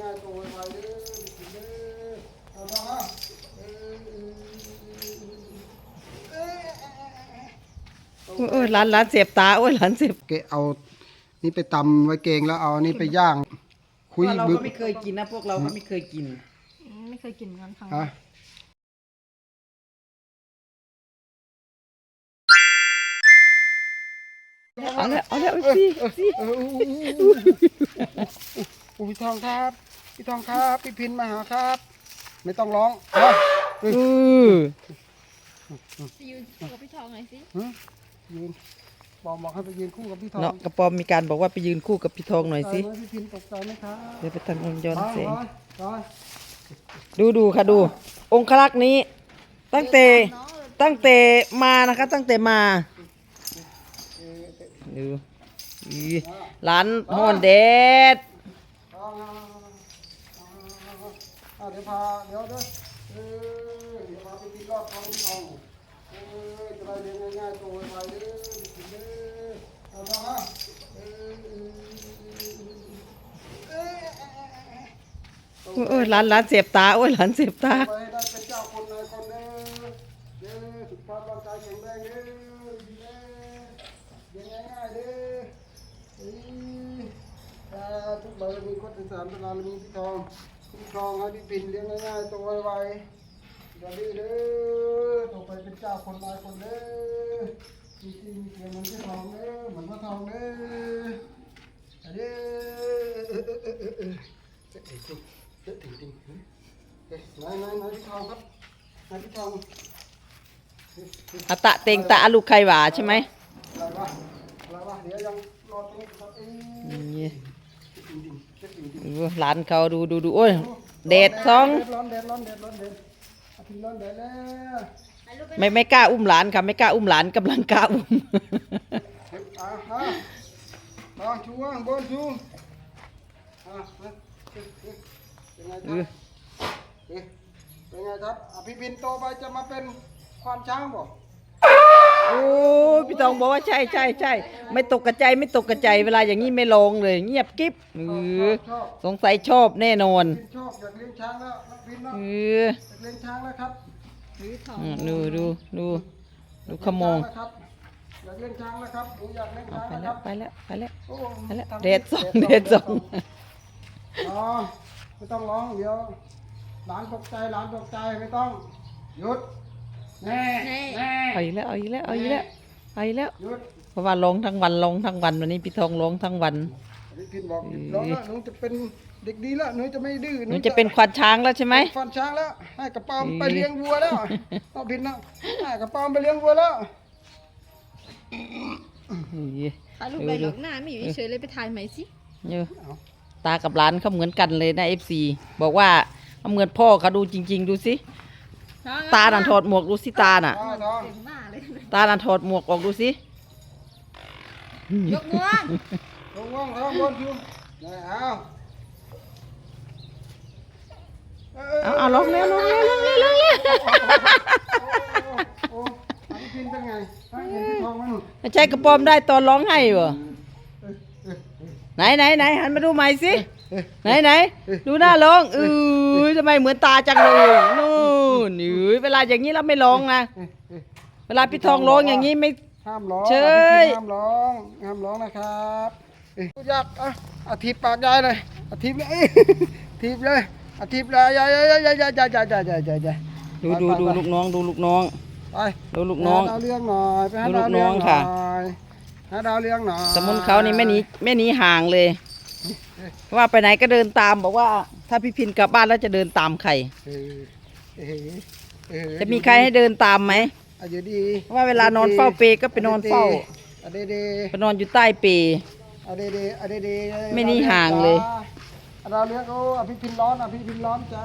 ง่ายตัวไวๆเด้อกินเด้อเอาละฮะเออเออเออโอ้ยหลานหลานเสียบตา โอ้ยหลานเสียบเกะเอานี่ไปตำไว้เกงแล้วเอานี่ไปย่าง คุยเราบึก็กไม่เคยกินนะ พวกเราก็ไม่เคยกิน ไม่เคยกินเหมือนกันครั้ง ฮะเอาแล้วเอาแล้วเอาสิเอาสิ เอออู้พี่ทองครับ พี่ทองครับ พี่พินมาหาครับ ไม่ต้องร้องเอาอือไปยืนคู่กับพี่ทองหน่อยสิฮะยืนบอกบอกให้ไปยืนคู่กับพี่ทองเนาะกระปอมมีการบอกว่าไปยืนคู่กับพี่ทองหน่อยสิตกใจไหมพี่พินตกใจไหมครับเดี๋ยวไปทำองค์ย้อนแสงร้อยร้อยดูดูค่ะดู องคลักษ์นี้ ตั้งแต่ตั้งแต่มานะคะ ตั้งแต่มาดูอีหลานฮอนเด็ด เอาเดี๋ยวพาเดี๋ยวเด้อเออเดี๋ยวพาไปกินรอดท้องพี่ทองเออจะได้เลี้ยงง่ายๆตัวไปเด้อกินเด้อเอาละฮะเออเออเออเออโอ้ยหลานหลานเสียบตาโอ้ยหลานเสียบตาไปให้ได้เป็นเจ้าคนนายคนเด้อเด้อสุขภาพร่างกายแข็งแรงเด้อดีเด้อเลี้ยงง่ายๆเด้อเอ้ยถ้าทุกบาร มีโคตรสามตนาลมีพี่ทองพี่ทองให้พี่ปิ่นเลี้ยงง่ายๆตัวไวๆอย่าดื้อเด้อต่อไปเป็นเจ้าคนนายคนเด้อมีที่มีเกียรติเหมือนพี่ทองเด้อเหมือนพระทองเด้อเด้อเออเออเออเออเออเออจริงเออจริงจริงเฮ้ยนายนายนายพี่ทองครับนายพี่ทองอะตะเตงตะอะลูกไข่หวาใช่ไหมอะไรวะอะไรวะเดี๋ยวยังรอตรงนี้ครับ หลานเขาดูดูดูโอ้ยเดดสองเดดร้อนเดดร้อนเดดร้อนเดดอาทิตย์ร้อนเดดแล้วไม่ไม่กล้าอุ้มหลานค่ะไม่กล้าอุ้มหลานกำลังกล้าอุ้มเฮ้ยอ่าฮะลองชูว่างบนชูอ่าฮะเฮ้ยเฮ้ยเป็นไงครับเฮ้ยเป็นไงครับอะพี่บินโตไปจะมาเป็นควานช้างบ่ โอ้ยพี่ตองบอกว่าใช่ใช่ใช่ไม่ตกกระใจยไม่ตกกระใจยเวลาอย่างนี้ไม่ลงเลย เงียบกิ๊บเออชอบสงสัยชอบแน่นอนบินชอบอยากเลี้ยงช้างแล้วนักบินเนาะเอออยากเลี้ยงช้างแล้วครับหรือทองอืมดูดูดูดูขโมงอยากเล่นช้างแล้วครับหนูอยากเล่นเอาช้างไปแล้วคแล้รัวบไปแล้วไปแล้วโอ้ไปแล้วทำเดดสองเดดสองอ๋อไม่ต้องร้องเดี๋ยวหลานตกใจหลานตกใจไม่ต้องหยุดแน่แน่ เอาอีกแล้วเอาอีกแล้วเอาอีกแล้วเอาอีกแล้วหยุดเพราะว่าร้องทั้งวันร้องทั้งวันวันนี้พี่ทองร้องทั้งวันพี่พินบอกหยุดร้องแล้วหนูจะเป็นเด็กดีแล้วหนูจะไม่ดื้อหนูจะเป็นควานช้างแล้วใช่ไหมฟันช้างแล้วให้กระเป๋าไปเลี้ยงวัวแล้วเอาพินนะให้กระเป๋าไปเลี้ยงวัวแล้วนี่ถ่ายรูปใบหลอกหน้าไม่อยู่เฉยๆเลยไปถ่ายใหม่สิเนอะตากับหลานเขาเหมือนกันเลยนะเอฟซีบอกว่าเขาเหมือนพ่อเขาดูจริง ๆ ดูสิ ตาหนันถอดหมวกดูสิตาน่ะได้ทองเต็มหน้าเลยตาหนันถอดหมวกออกดูสิยกมือลงว่างท้องบนชูได้เอาเอาเอาลองแล้วลองแล้วลองแล้วลองแล้วโอ้อันนี้พินเป็นไงให้เห็นพี่ทองไหมหนูไม่ใช่กระปอมได้ตอนร้องไห้เหรอไหนไหนไหนหันมาดูใหม่สิไหนไหนดูหน้าร้องเออทำไมเหมือนตาจังเลยนู่น เออเวลาอย่างนี้เราไม่ร้องนะ เวลาพี่ทองร้องอย่างนี้ไม่ ห้ามร้องเชย ห้ามร้องห้ามร้องนะครับเอ้ยอยากอะอาทิตย์ปากยายเลยอาทิตย์เลยเอ้ยทีบเลยอาทิตย์เลยยายยายยายยายยายยายยายยายยายยายยายดูดูดูลูกน้องดูลูกน้อง ไปดูลูกน้องให้ดาวเลี้ยงหน่อยไปให้ดูลูดาวกน้เลี้ยองงหน่ค่ะ อยให้ดาวเลี้ยงหน่อยสมุนเขานี่ไม่หนีไม่หนีห่างเลย ว่าไปไหนก็เดินตามบอกว่า ถ้าพี่พินกลับบ้านแล้วจะเดินตามใคร เออเออ เออจะมีใครให้เดินตามไหม อายุดีเพราะว่าเวลานอนเฝ้าเปรย์ก็ไปนอนเฝ้าอะเดเดไปนอนอยู่ใต้เปรย์อะเดเดอะเดเดไม่หนีห่างเลยอะดาวเลี้ยงโอ้อภิพินร้อนอภิพินร้อนใจ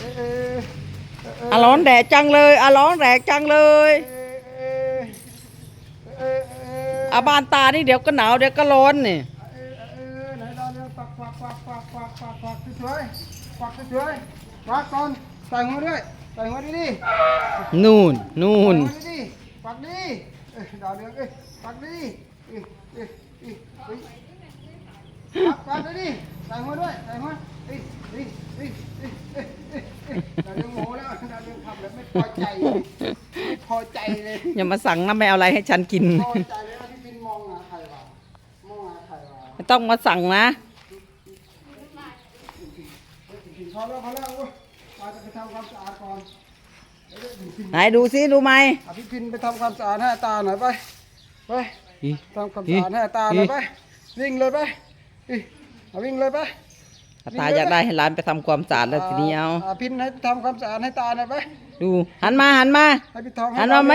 เออเออเออเอออะร้อนแดดจังเลยอะร้อนแดดจังเลยเออเออเอออะบานตานี่เดี๋ยวก็หนาวเดี๋ยวก็ร้อนนี่เออเออไหนดาวเลี้ยงปักปักปักปักปักปักปักสวยๆปักสวยๆปักก่อนใส่หัวด้วย ใส่หัวดีๆนู่นนู่นปักดิปักดิเอ้ยดาวเรืองเอ้ยปักดิเอ้ยเอ้ยเอ้ยเอ้ยปักปักดิใส่หัวด้วยใส่หัวเอ้ยเอ้ยเอ้ยเอ้ยเอ้ยเอ้ยเอ้ยเราเรื่องโมแล้วเราเรื่องทำแล้วไม่พอใจไม่พอใจเลย อย่ามาสั่งนะไม่เอาอะไรให้ฉันกิน พอใจเลยว่าพี่บินมองหาใครวะมองหาใครวะไม่ต้องมาสั่งนะกินพอแล้วพอแล้วเว้ยมาจะ ไปทำความสะอาดก่อนเดี๋ยวเดี๋ยวพี่ไหนดูซิดูไหมอะพี่พินไปทำความสะอาดให้าตาหน่อยไปไปทำความสะอาดให้าตาหน่อยไปวิ่งเลยไปอิวิ่งเลยไปตาอยากได้ให้ร้านไปทำความสะอาดแล้วทีนี้เอาพินให้ทำความสะอาดให้ตาหน่อยไปดูหันมาหันมาหันมาไหม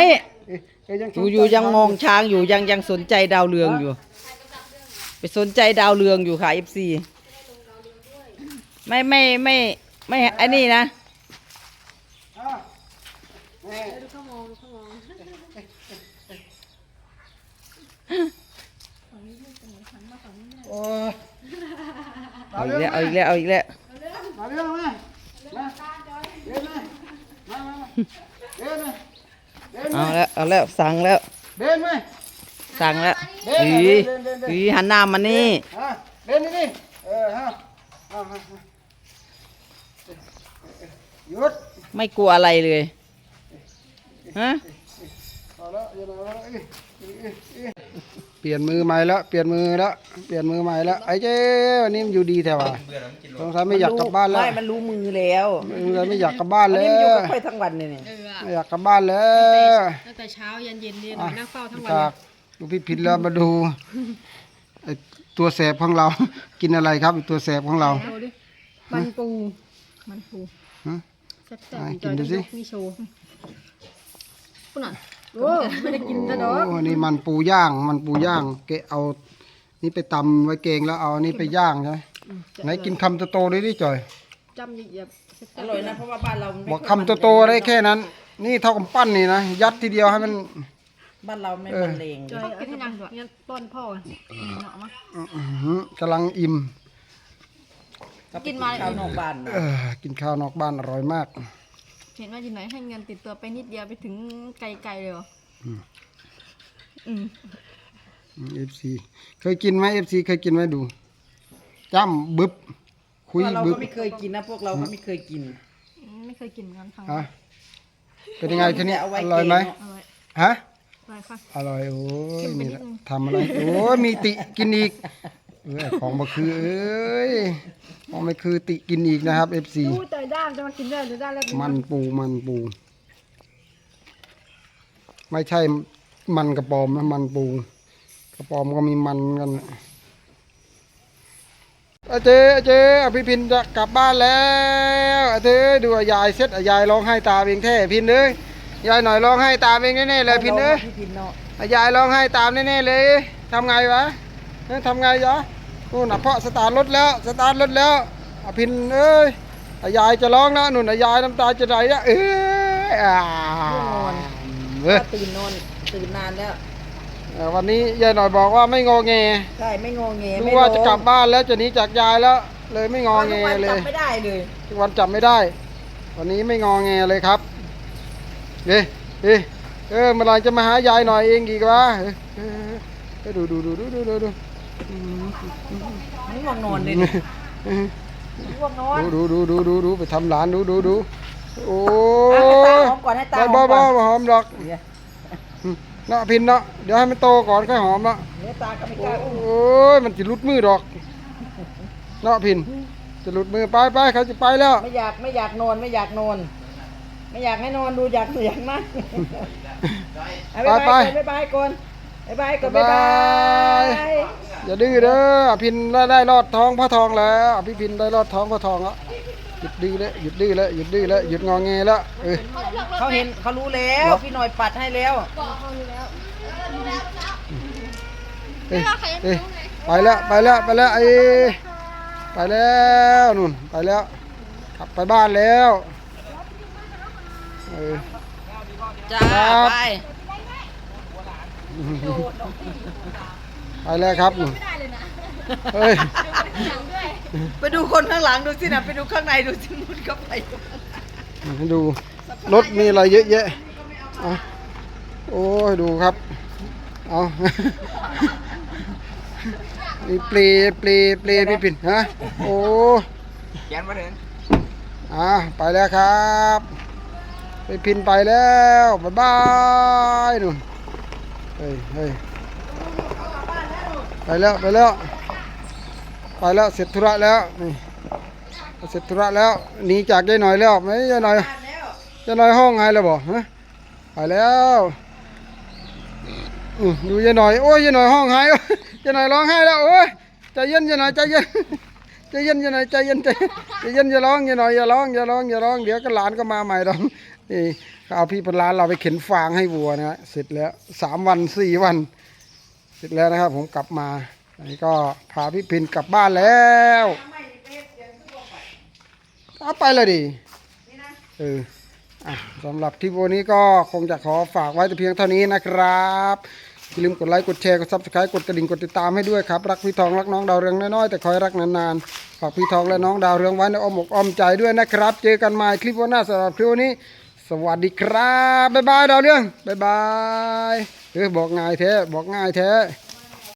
อยู่อยู่ยังมองช้างอยู่ยังยังสนใจดาวเรืองอยู่ ไปสนใจดาวเรืองอยู่ค่ะเอฟซีไม่ไม่ไม่ ไม่ไอ้นี่นะอะแม่ดูเขามองดูเขามองโอ้ยเอาอีกแล้วเอาอีกแล้วเอาอีกแล้วมาเรื่องมามาเดินมามามามาเดินมาเดินเอามาแล้วเอาแล้วสั่งแล้วเดินมาสั่งแล้วเดินอีเดินเดินเดินอีหันหน้ามานี่ฮะเดินนี่ดิเออฮะฮะฮะฮะ หยุดไม่กลัวอะไรเลยฮะพอแล้วอย่ามาแล้วเอ้ยเอ้ยเอ้ยเอ้ยเปลี่ยนมือใหม่แล้วเปลี่ยนมือแล้วเปลี่ยนมือใหม่แล้วไอ้เจ้วันนี้มันอยู่ดีแถวะสงสัยไม่อยากกลับบ้านแล้วไม่มันรู้มือแล้วสงสัยไม่อยากกลับบ้านวันแล้นี้มันอยู่วกับค่อยทั้งวันเลยเนี่ยเออไม่อยากกลับบ้านแล้วตั้งแต่เช้ายันเย็นเนี่ยหนูนั่งเฝ้าทั้งวันจากดูพี่พินแล้วมาดูไอ้ตัวแสบของเรา กินอะไรครับไอ้ตัวแสบของเรา โชว์ดิมันปูมันปูฮะ แซ่บอะๆกินดูสิมีโชว์ปุ่นอะโอ้ไม่ได้กินนะดอกโอ้นี่มันปูย่าง มันปูย่าง เกะเอา นี่ไปตำไว้เกงแล้วเอาอันนี้ไปย่างใช่ไหมไหนกินคำโตๆเลยดิจ่อยจำเหยียบๆอร่อยนะเพราะว่าบ้านเรามันไม่บอกค่อยคำโตๆได้แค่นั้น นี่เท่ากับปั้นนี่นะยัดทีเดียวให้มันบ้านเราไม่เออมันเลงจอยกินให้นางด้วยงั้นป้อนพ่อเนาะมาอื้อหือกำลังอิ่ม กินมา ข้าวนอกบ้านเออกินข้าวนอกบ้านอร่อยมาก เห็นว่าอยู่ไหนให้เงินติดตัวไปนิดเดียวไปถึงไกลๆเลยเหรออืมอืม เอฟซีเคยกินไหมเอฟซีเคยกินไหมดูจ้ำบึบคุยเราบึก็บไม่เคยกินนะ พวกเราก็ไม่เคยกิน ไม่เคยกินเหมือนกันทางฮะเป็นยังไงทีนี้เอาไว้อร่อยไหมเกงเนอะอร่อยฮะอร่อยค่ะ อร่อยโอ้ยเค็มไปนี่นิแหดละนึงทำอะไรโอ้ยมีติกินอีกเออของมาคือเอ้ย ของไม่คือติกินอีกนะครับเอฟซีดูใจด้านจะมากินได้หรือได้แล้วมันปูมันปู ไม่ใช่มันกระปอมนะมันปู กระปอมก็มีมันกันอาเจอาเจอภิพินจะกลับบ้านแล้วอาเจดูอายายเซ็ตอายายร้องไห้ตามเองแท้พินเลยยายหน่อยร้องไห้ตามเองแน่ๆเลยพินเอ้ยพี่พินเนาะอายายร้องไห้ตามแน่ๆเลยทำไงวะเอ้ยทำไงจ๊ะ นู่นน่ะเพาะสตาร์ทรถแล้วสตาร์ทรถแล้วอภินเอ้ยอายายจะร้องแล้วนู่นอายายน้ำตาจะไหลแล้วเอ้ยอ่าเว้ยก็ตื่นนอนตื่นนานแล้วเอ่อวันนี้ยายหน่อยบอกว่าไม่งอแงใช่ไม่งอแงรู้ไม่ว่าร้องจะกลับบ้านแล้วจะหนีจากยายแล้ว เลยไม่งอแงวันเลจัยบไม่ได้เลยทุกวันจับไม่ได้ วันนี้ไม่งอแงเลยครับเอ้ยเอ้ยเออเมื่อไหรจะมาหายายหน่อยเองอีกวะเออเออเออดูดูดูดูดู ดูดูง่วงนอนเลยง่วงนอนดูดูดูดูดูดูไปทำหลานดูดูดูโอ้อะให้ตาหอมก่อนให้ตาหอมบ้าก่บ้าหอมดอกเนาะพินเนาะเดี๋ยวให้มันโตก่อนค่อยหอมเนาะเนื้อตาก็ไม่กโอ้ล้าโอ้ยมันจะหลุดมือดอกเนาะพิน จะหลุดมือไปไปเขาจะไปแล้วไม่อยากไม่อยากนอนไม่อยากนอน ไม่อยากให้นอนดูอยากอยากนั่งเอาไปไปไปไปไปก่อน ไปไปก่อนไปไปอย่าดื้อเด้อพินได้ได้รอดท้องพ่อทองแล้วพี่พินได้รอดท้องพ่อทองแล้วหยุดดื้อแล้วหยุดดื้อแล้วหยุดดื้อแล้วหยุดงอแงแล้วเออเขาเห็นเขารู้แล้วพี่หน่อยปัดให้แล้วเอ้ยเอ้ยไปแล้วไปแล้วไปแล้วไอ้ไปแล้วนู่นไปแล้วกลับไปบ้านแล้วเออจ้า ครับไปไปแล้วครับนู่นเฮ้ยไปดูคนข้างหลังดูสินะไปดูข้างในดูสิมุดเข้าไปดูรถมีอะไรเยอะแยะเอาโอ้ยดูครับ เอาเมีปลีปลีปลีพี่ปิ่นฮะ โอ้ แกนมาถึงอ่าไปแล้วครับ ไปพินไปแล้ว บ๊ายบายนู่น เฮ้ยเฮ้ยไปแล้วไปแล้วไปแล้วเสร็จธุระแล้วนี่เสร็จธุระแล้วหนีจากยายหน่อยแล้วไหมยายหน่อยยายหน่อยห้องไงแล้วบ่ฮะไปแล้วดูยายหน่อยโอ้ยยายหน่อยห้องไห้โอ้ยยายหน่อยร้องไห้แล้วโอ้ยใจเย็นยายหน่อยใจเย็นใจเย็นย่าหน่อยใจเย็นใจใจเย็นอย่าร้องย่าหน่อยอย่าร้องอย่าร้องอย่าร้องเดี๋ยวก็หลานก็มาใหม่ดอง นี่เอาพี่ปร้านเราไปเข็นฟางให้วัวนะเสร็จแล้วสามวันสี่วัน เสร็จแล้วนะครับ ผมกลับมาอันนี้ก็พาพี่พินกลับบ้านแล้วเอาไปเลยดิเออสำหรับทริปวันนี้ก็คงจะขอฝากไว้แต่เพียงเท่านี้นะครับอย่าลืมกดไลค์กดแชร์กดซับสไครต์กดกระดิ่งกดติดตามให้ด้วยครับ รักพี่ทองรักน้องดาวเรืองน้อยๆแต่คอยรักนานๆฝากพี่ทองและน้องดาวเรืองไว้ในอ้อมอกอ้อมใจด้วยนะครับ เจอกันใหม่คลิปวันหน้าสำหรับคลิปวันนี้ สวัสดีครับ บ๊ายบายดาวเรืองบ๊ายบายเออบอกง่ายแท้ บอกง่ายแท้